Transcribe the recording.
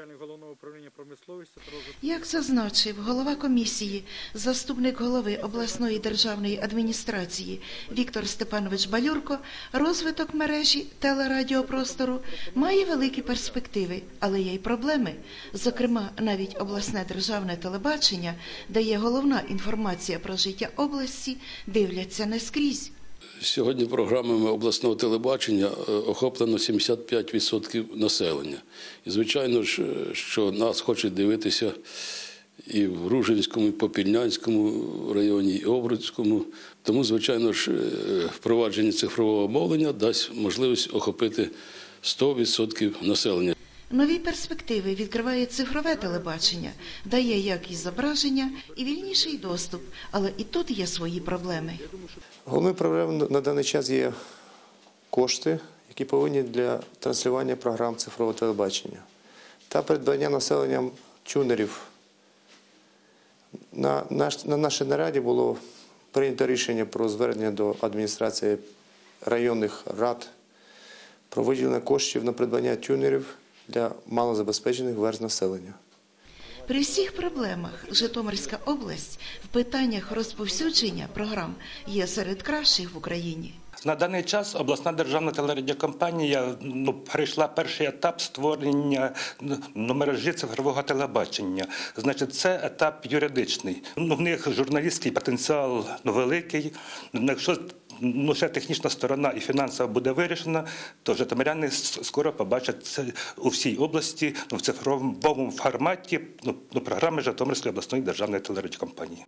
начальник головного управління промисловості та. Як зазначив голова комісії, заступник голови обласної державної адміністрації Віктор Степанович Балюрко, розвиток мережі телерадіопростору має великі перспективи, але є й проблеми. Зокрема, навіть обласне державне телебачення, де є головна інформація про життя області, дивляться не скрізь. Сьогодні програмами обласного телебачення е, охоплено 75% населення. І, звичайно ж, е, що нас хочуть дивитися і в Ружинському, і Попільнянському районі, і Обрудському. Тому, звичайно ж, е, впровадження цифрового мовлення дасть можливість охопити 100% населення. Нові перспективи відкриває цифрове телебачення, дає якість зображення і вільніший доступ, але і тут є свої проблеми. Головною проблемою на даний час є кошти, які повинні для транслювання програм цифрового телебачення та придбання населенням тюнерів. На, наш, на нашій нараді було прийнято рішення про звернення до адміністрації районних рад про виділення коштів на придбання тюнерів для малозабезпечених верст населення. При всіх проблемах Житомирська область в питаннях розповсюдження програм є серед кращих в Україні. На даний час обласна державна телерадіокомпанія ну, перейшла перший етап створення ну, мережі цифрового телебачення. Значить, це етап юридичний. Ну, в них журналістський потенціал ну, великий. Ну, Якщо ну, ще технічна сторона і фінансова буде вирішена, то житомиряни скоро побачать це у всій області ну, в цифровому форматі ну, ну, програми Житомирської обласної державної телерадіокомпанії.